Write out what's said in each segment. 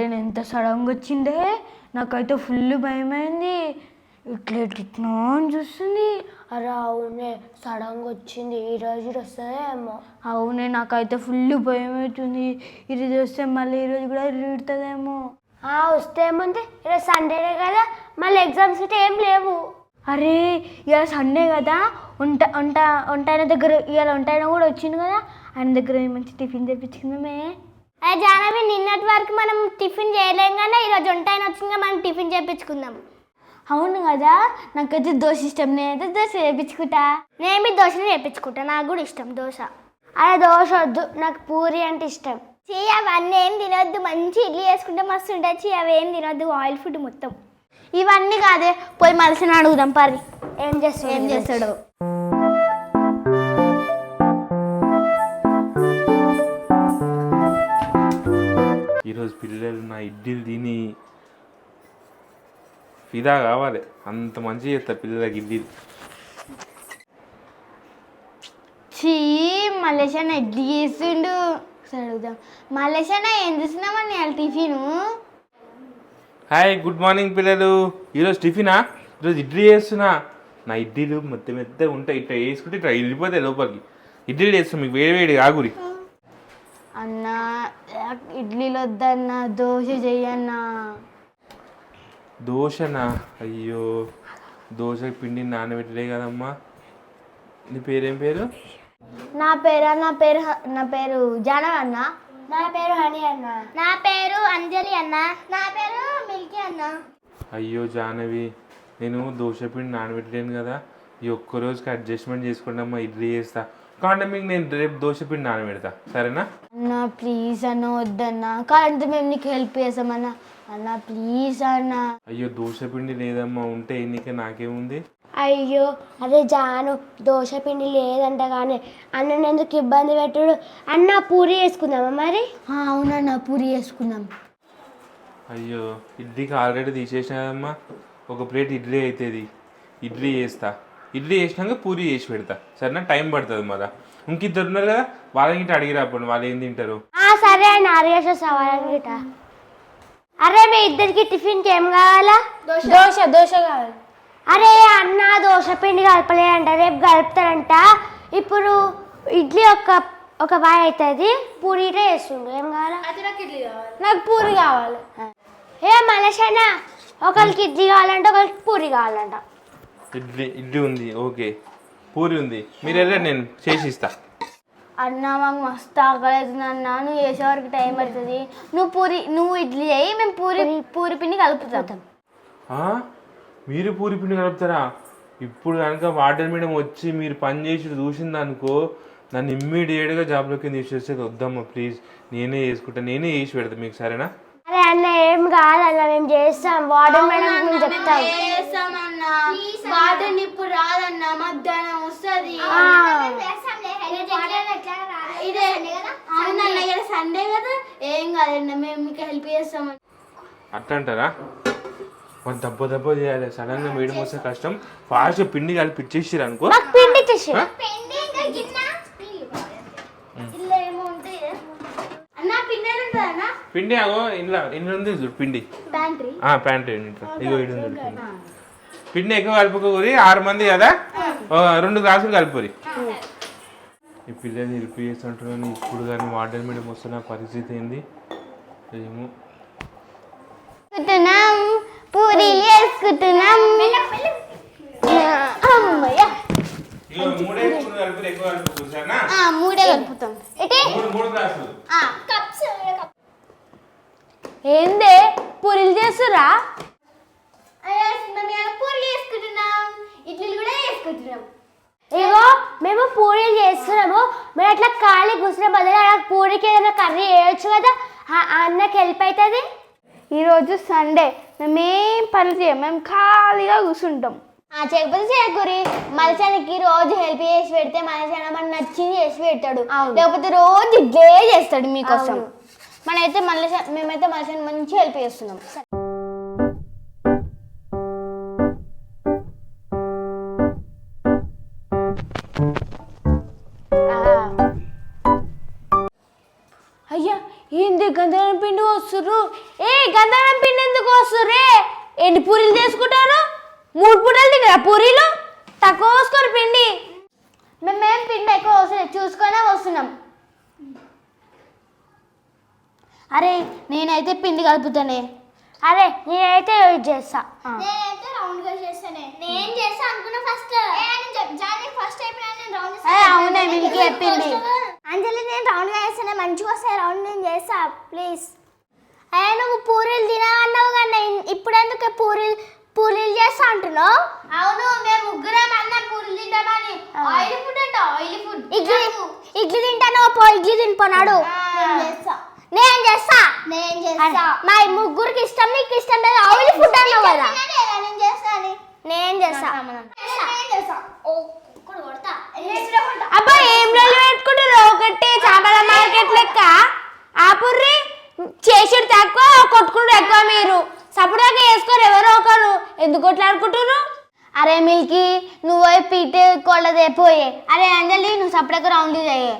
Warden ఎంత సడన్గా వచ్చిందే? నాకైతే ఫుల్ భయమైంది. ఇట్లా ఇట్లా అని చూస్తుంది. అరే అవునే సడన్గా వచ్చింది. ఈ రోజు వస్తుందేమో అవునే నాకైతే ఫుల్ భయం అవుతుంది ఈ రోజు వస్తే మళ్ళీ ఈరోజు కూడా ఇడుతుందేమో ఆ, వస్తే ఏముంది? ఈరోజు సండేనే కదా. మళ్ళీ ఎగ్జామ్స్ అయితే ఏం లేవు. అరే ఇవాళ సండే కదా. వంట వంట వంట ఆయన దగ్గర ఇవాళ వంట ఆయన కూడా వచ్చింది కదా. ఆయన దగ్గర మంచి టిఫిన్ తెప్పించుకుందామే. అదే జానవి నిన్నటి వరకు మనం టిఫిన్ చేయలేం కానీ ఈరోజు వంట అయిన వచ్చింది మనం టిఫిన్ చేయించుకుందాం అవును కదా నాకైతే దోశ ఇష్టం నేనైతే దోశ వేయించుకుంటా నేను మీ దోశని చేయించుకుంటా నాకు కూడా ఇష్టం దోశ. అదే దోశ వద్దు నాకు పూరి అంటే ఇష్టం. చీ అవన్నీ ఏం తినొద్దు మంచి ఇడ్లీ వేసుకుంటే మస్తు ఉంటుంది చీ అవి ఏం తినొద్దు ఆయిల్ ఫుడ్ మొత్తం. ఇవన్నీ కాదే పోయి మలిసిన అడుగుదాం పరి ఏం చేస్తాడు? ఏం చేస్తాడు. ఈరోజు పిల్లలు నా ఇడ్లీలు తిని ఫిదా కావాలి. అంత మంచిగా చేస్తారు పిల్లలకి ఇడ్లీలు చీ మలేషియా ఇడ్లీ చేస్తుండు సరే అడుగుదాం. మలేషియా ఏం చేస్తున్నామని వాళ్ళ టిఫిను? హాయ్ గుడ్ మార్నింగ్ పిల్లలు. ఈరోజు టిఫినా? ఈరోజు ఇడ్లీ చేస్తున్నా. నా ఇడ్లీలు మొత్తం మెత్తగా ఉంటాయి. ఇట్లా వేసుకుంటే ఇట్లా వెళ్ళిపోతాయి లోపలికి. ఇడ్లీలు చేస్తాం మీకు వేడి వేడి ఆగురి. అన్న ఇడ్లీలు వద్దన్న దోశ చెయ్యన్నా. దోశనా? అయ్యో దోశ పిండి నానబెట్టలే కదమ్మా. నీ పేరేం పేరు? నా పేరు? నా పేరు నా పేరు జానవ్ అన్న. నా పేరు హనీ అన్న. నా పేరు అంజలి అన్న. నా పేరు మిల్కీ అన్న. అయ్యో జానవి నేను దోశ పిండి నానబెట్టలేను కదా. ఈ ఒక్క రోజుకి అడ్జస్ట్మెంట్ చేసుకోండి అమ్మా ఇడ్లీ చేస్తా. కాబట్టి మీకు నేను రేపు దోశ పిండి నానబెడతా. సరేనా? అన్న ప్లీజ్ అన్న వద్దన్న. కాదంటే మేము నీకు హెల్ప్ చేస్తామన్న. అన్న ప్లీజ్ అన్న. అయ్యో దోశ పిండి లేదమ్మా. ఉంటే ఎన్నిక నాకేముంది? అయ్యో అదే జాను. దోశ పిండి లేదంట కానీ అన్నని ఎందుకు ఇబ్బంది పెట్టుడు? అన్న పూరి వేసుకుందామా మరి? ఆ, అవునన్న పూరి చేసుకుందాం. అయ్యో ఇడ్లీకి ఆల్రెడీ తీసేసిన కదమ్మా ఒక ప్లేట్ ఇడ్లీ అవుతుంది ఇడ్లీ చేస్తా. ఇడ్లీ చేసినాక పూరి చేసి పెడతా. సరేనా? టైం పడుతుంది మళ్ళా. ఇంకిద్దరు ఉన్నారు కదా వాళ్ళకి ఇట్లా అడిగి రాపండి వాళ్ళు ఏం తింటారు? ఆ, సరే సవాలని గిట అరే మీ ఇద్దరికి టిఫిన్కి ఏం కావాలా? దోశ. దోశ కావాలి. అరే అన్న దోశ పిండి కలపలేదంట రేపు కలుపుతారంట. ఇప్పుడు ఇడ్లీ ఒక ఒక బాయ్ అవుతుంది పూరిటే వేస్తుండు ఏం కావాలా? నాకు పూరి కావాలి. ఏ మలేషానా ఒకరికి ఇడ్లీ కావాలంట ఒకరికి పూరి కావాలంట. ఇడ్లీ ఇడ్లీ ఉంది ఓకే. పూరి ఉంది. మీరు వెళ్ళండి నేను చేసి ఇస్తా. అన్న మాకు మస్తు ఆకలి అవుతుంది అన్న. నువ్వు చేసే వరకు టైం పడుతుంది. నువ్వు పూరి నువ్వు ఇడ్లీ అయ్యి మేము పూరి పూరి పిండి కలుపుతాం. ఆ? మీరు పూరి పిండి కలుపుతారా? ఇప్పుడు కనుక వాటర్ మేడం వచ్చి మీరు పని చేసి చూసింది అనుకో నన్ను ఇమ్మీడియట్గా జాబ్లోకి తీసేసేది వద్దమ్మా ప్లీజ్ నేనే చేసుకుంటా నేనే చేసి పెడతా మీకు సరేనా? అరే అన్న ఏం కాదన్న మేము చేస్తాం. వాటర్ మేడం మేము చెప్తాం. వాటర్ ఇప్పుడు రాదన్న మధ్యాహ్నం వస్తుంది. ఇదే అవునన్న ఇక్కడ సండే కదా. ఏం కాదన్న మేము మీకు హెల్ప్ చేస్తామని. అట్లా అంటారా మరి దెబ్బ దెబ్బ చేయాలి. సడన్గా మేడం వస్తే కష్టం. ఫాస్ట్గా పిండి కలిపి ఇచ్చేసిరు అనుకో. పిండి పిండి అగో ఇంట్లో ఇంట్లో ఉంది చూడు పిండి. ప్యాంట్రీ ఇంట్లో ఇగో ఇడు పిండి. పిండి ఎక్కువ కలుపుకోరి ఆరు మంది కదా? రెండు గ్లాసులు కలుపురి ఈ పిల్లల్ని హెల్ప్ చేస్తుంటున్నాను ఇప్పుడు కానీ వాటర్ మేడం వస్తున్న పరిస్థితి ఏంది? ఏమో. వేసుకుంటున్నాం పూరి వేసుకుంటున్నాం అమ్మయ్య. ఇగో మూడే స్పూన్లు కలుపురి ఎక్కువ కలుపుకోరు సరేనా? ఆ, మూడే కలుపుతాం. మూడు మూడు గ్లాసులు. ఏందే? పూరీలు చేస్తురా చేసుకుంటున్నాం. ఇడ్లీలు కూడా చేసుకుంటున్నాం. ఇగో మేము పూరీలు చేస్తున్నాము. మీరు అట్లా ఖాళీ కూర్చున్న. బదులు పూరికి ఏదైనా కర్రీ వేయచ్చు కదా? ఆ- ఆ అన్నకి హెల్ప్ అవుతుంది ఈరోజు సండే మేమేం పని చేయం? మేము ఖాళీగా కూర్చుంటాం. చేయకపోతే చేయకూరి మలచానికి రోజు హెల్ప్ చేసి పెడితే మలచాన మనకు నచ్చింది చేసి పెడతాడు. లేకపోతే రోజు ఇడ్లే చేస్తాడు మీకోసం. మనైతే మళ్ళీ మేమైతే మలచాని మంచి హెల్ప్ చేస్తున్నాం. తినరా పూరీలు? తక్కువ పోసుకోరు పిండి. మేమేం పిండి ఎక్కువ వస్తుంది చూసుకొనే వస్తున్నాం. అరే నేనైతే పిండి కలుపుతానే. అరే నేనైతే చేస్తా. నేనైతే రౌండ్గా చేస్తానే. నేను చేస్తా అనుకున్నా ఫస్ట్ జానీ ఫస్ట్ అయిపోయినా నేను రౌండ్ ఏ, అవునే మీకు చెప్పింది. అంజలి నేను రౌండ్గా చేస్తానే. మంచిగా వస్తాయి రౌండ్ నేను చేస్తా ప్లీజ్. అయ్యా నువ్వు పూరీలు తినా అన్నావు కానీ ఇప్పుడు ఎందుకు పూరీలు పూరీలు చేస్తా అంటున్నావు? అవును మేము ముగ్గురం అన్నం పూరీలు తింటామని. ఆయిల్ ఫుడ్ అంట ఆయిల్ ఫుడ్ ఇడ్లీ ఇడ్లీ తింటాను పో ఇడ్లీ తినిపోనాడు నేను చేస్తా. నేను చేస్తా? మా ముగ్గురికి ఇష్టం నీకు ఇష్టం లేదు? ఆయిల్ ఫుడ్ అన్నావు కదా. నేను చేస్తా నేను చేస్తా. అబ్బా ఏం రోజులు పెట్టుకుంటారు ఒకటి చేపల మార్కెట్ లెక్క ఆపుర్రి చేసుడు తక్కువ కొట్టుకుంటారు ఎక్కువ మీరు సపరేట్గా వేసుకోరు ఎవరో ఒకరు ఎందుకు కొట్లాడుకుంటారు అరే మిల్కి నువ్వు పీటే కొల్లదే పోయే. అరే అంజలి నువ్వు సపరేట్గా రౌండ్ చేయే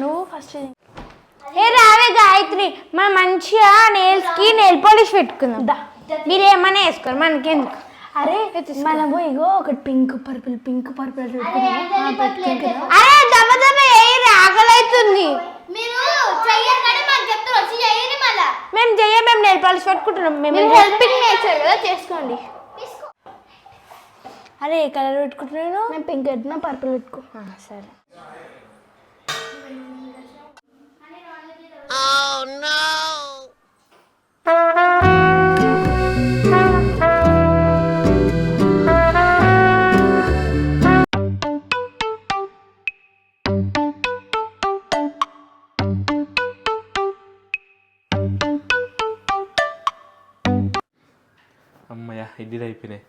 నువ్వు ఫస్ట్ ఏ రావే గాయత్రి మనం మంచిగా నెయిల్స్కి నెయిల్ పాలిష్ పెట్టుకుందాం. మీరు ఏమన్నా వేసుకోరు మనకెందుకు? అరే మనము ఇగో ఒకటి పింక్ పర్పుల్ పింక్ పర్పుల్ అరే దమ్మ దమ్మ ఏ ఆకలైతుంది మీరు చెయ్యరు కానీ మాకు చెప్తారు వచ్చి చెయ్యని మళ్ళా మేము చెయ్య మేము నెయిల్ పాలిష్ పెట్టుకుంటున్నాం. మేము హెల్పింగ్ నేచర్ కదా చేసుకోండి. అరే ఏ కలర్ పెట్టుకుంటున్నాను నేను పింక్ పెట్టినా పర్పుల్ పెట్టుకో. సరే. అమ్మయ్య ఇడ్లీలు ඉදිරයිපිනේ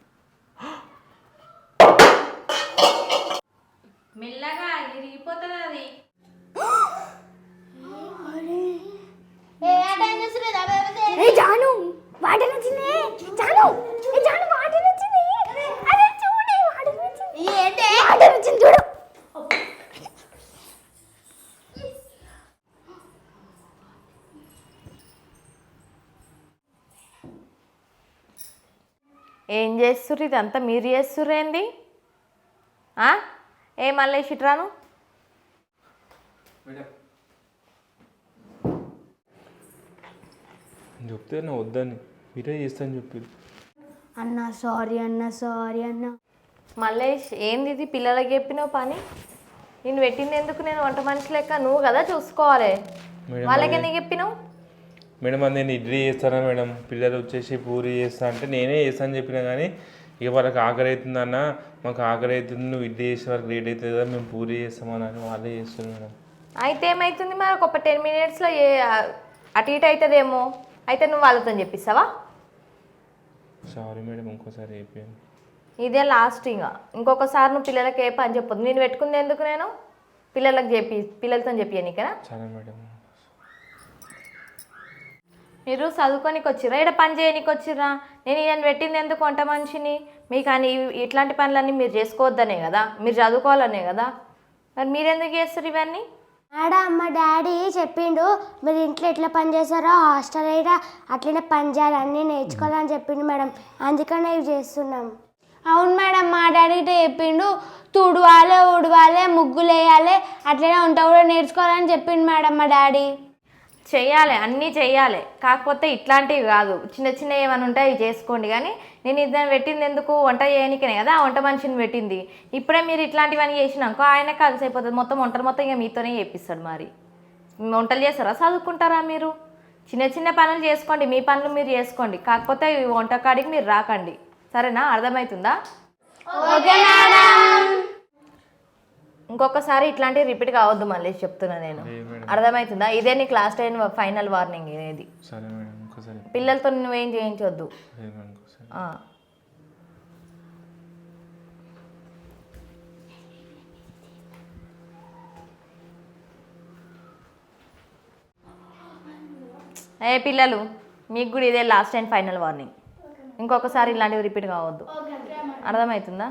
ఏం చేస్తుర్రు ఇదంతా? మీరు చేస్తుర్రు ఏంది? ఆ? ఏ మళ్ళీ చెప్తే నా వద్దని. మీరే చేస్తాను చెప్పి అన్న సారీ అన్న సారీ అన్న. మల్లేష్ ఏంది ఇది? పిల్లలకి చెప్పినావు పని? నేను పెట్టింది ఎందుకు? నేను వంట మనిషి లెక్క. నువ్వు కదా చూసుకోవాలి. వాళ్ళకి ఎందుకు చెప్పినావు? మేడం అది నేను ఇడ్లీ చేస్తానా మేడం? పిల్లలు వచ్చేసి పూరి చేస్తా అంటే నేనే చేస్తాను చెప్పినా కానీ ఇక వాళ్ళకి ఆకలి అవుతుందన్న మాకు ఆకలి అవుతుంది నువ్వు ఇడ్లీ చేసే వరకు లేట్ అవుతుంది కదా మేము పూరి చేస్తామని అని వాళ్ళే చేస్తున్నారు మేడం. అయితే ఏమవుతుంది మరి? ఒక టెన్ మినిట్స్లో ఏ అటు ఇటు అవుతుందేమో? అయితే నువ్వు వాళ్ళతో చెప్పిస్తావా? సారీ మేడం ఇంకోసారి అయిపోయాను ఇదే లాస్ట్ ఇంకా. ఇంకొకసారి నువ్వు పిల్లలకి ఏ పని చెప్పొద్దు. నేను పెట్టుకుంది ఎందుకు నేను? పిల్లలకు చెప్పి పిల్లలతో చెప్పి నీకేనా? సరే మేడం. మీరు చదువుకోనికి వచ్చిర్రా ఇక్కడ పని చేయనీకి వచ్చిర్రా నేను ఈయన పెట్టింది ఎందుకు వంట మనిషిని? మీకు అని ఇట్లాంటి పనులన్నీ మీరు చేసుకోవద్దనే కదా? మీరు చదువుకోవాలనే కదా? మరి మీరెందుకు చేస్తారు ఇవన్నీ? మేడం మా డాడీ చెప్పిండు మీరు ఇంట్లో ఎట్లా పని చేస్తారో హాస్టల్ అయినా అట్లనే పని చేయాలి అన్నీ నేర్చుకోవాలని చెప్పిండు మేడం. అందుకనే ఇవి చేస్తున్నాం. అవును మేడం మా డాడీ ఇట్లా చెప్పిండు తుడవాలి ఉడవాలి ముగ్గులు వేయాలి అట్లనే వంట కూడా నేర్చుకోవాలని చెప్పిండు మేడం మా డాడీ. చేయాలి అన్నీ చేయాలి. కాకపోతే ఇట్లాంటివి కాదు. చిన్న చిన్న ఏమైనా ఉంటే అవి చేసుకోండి. కానీ నేను ఇద్దరు పెట్టింది ఎందుకు? వంట చేయనికనే కదా ఆ వంట మనిషిని పెట్టింది. ఇప్పుడే మీరు ఇట్లాంటివన్నీ చేసినాకో ఆయన కలిసి అయిపోతుంది మొత్తం వంటలు మొత్తం ఇక మీతోనే చేపిస్తాడు మరి. వంటలు చేస్తారా? చదువుకుంటారా మీరు? చిన్న చిన్న పనులు చేసుకోండి. మీ పనులు మీరు చేసుకోండి. కాకపోతే వంట వంటకాడికి మీరు రాకండి. సరేనా? అర్థమవుతుందా? ఇంకొకసారి ఇట్లాంటివి రిపీట్ కావద్దు మళ్ళీ చెప్తున్నా నేను. అర్థమవుతుందా? ఇదే నీకు లాస్ట్ టైం ఫైనల్ వార్నింగ్ ఇది సరే మేడం ఇంకోసారి. పిల్లలతో నువ్వేం ఆ. ఏ పిల్లలు మీకు కూడా ఇదే లాస్ట్ అండ్ ఫైనల్ వార్నింగ్ ఇంకొకసారి ఇలాంటివి రిపీట్ కావద్దు. అర్థమవుతుందా?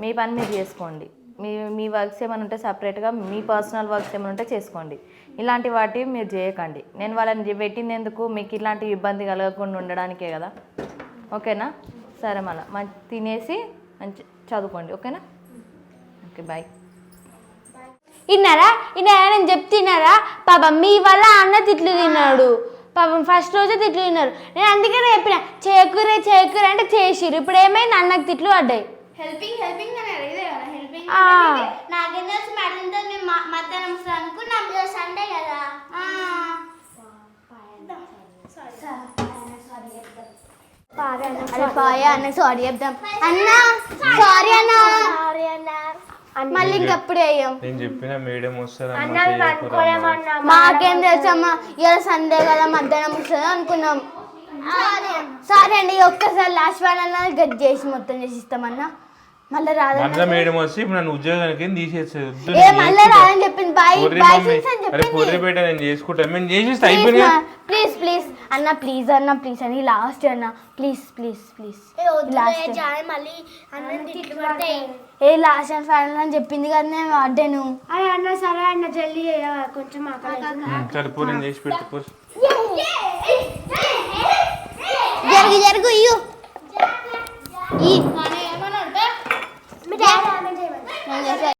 మీ పని మీరు చేసుకోండి. మీ మీ వర్క్స్ ఏమైనా ఉంటే సపరేట్గా మీ పర్సనల్ వర్క్స్ ఏమైనా ఉంటే చేసుకోండి. ఇలాంటి వాటివి మీరు చేయకండి. నేను వాళ్ళని ఎందుకు మీకు ఇలాంటి ఇబ్బంది కలగకుండా ఉండడానికే కదా. ఓకేనా? సరే మళ్ళీ. మంచి తినేసి మంచి చదువుకోండి. ఓకేనా? Okay bye. విన్నారా విన్నారా నేను చెప్తున్నారా పాపం మీ వల్ల అన్న తిట్లు తిన్నాడు. పాపం ఫస్ట్ రోజే తిట్లు తిన్నారు. నేను అందుకనే చెప్పిన చేకూరే చేకూర అంటే చేసిరు ఇప్పుడు ఏమైంది? అన్నకు తిట్లు పడ్డాయి. హెల్పింగ్ హెల్పింగ్ అని అడిగితే కదా హెల్పింగ్ ఆ. నాకేం తెలుసు మేడం తో మేము మ- మధ్యాహ్నం అనుకున్నాం ఈరోజు సండే కదా. అరే అన్న సారీ చెప్దాం. అన్న సారీ అన్న. మళ్ళీ ఇంకప్పుడే అయ్యాం నేను చెప్పిన మేడం వస్తారు మాకేం తెలుసమ్మా ఇవాళ సండే కదా మధ్యాహ్నం వస్తుంది అనుకున్నాం. సరే అండి ఒక్కసారి లాస్ట్ వన్ అన్న గట్ చేసి మొత్తం చేసి ఇస్తామన్నా. మళ్ళీ మేడం వచ్చి ఇప్పుడు నన్ను ఉద్యోగానికి తీసేస్తుంది వద్దు ఏ నేను మళ్ళీ. రాదని చెప్పింది. బాయ్ పొర్రి బాయ్ మమ్మీ. ఫ్రెండ్స్ అని అరే పొర్రి చెప్పింది బేట నేను చేసుకుంటా. మేము చేసేస్తే అయిపోయింది కదా. Please please. అన్న ప్లీజ్ అన్న ప్లీజ్ అని లాస్ట్ అన్న. Please please please. లాస్ట్ మళ్ళీ అన్నం తిట్లు పడతాయి. ఏ లాస్ట్ అండ్ ఫైనల్ అని చెప్పింది కదా నేను అడ్డాను. అరే అన్న సరే అన్న జల్దీ చేయవా, కొంచెం ఆకలి ఉమ్, సరే పో నేను చేసి పో. జరుగు జరుగు ఇయ్యు. ఈ മിഠായി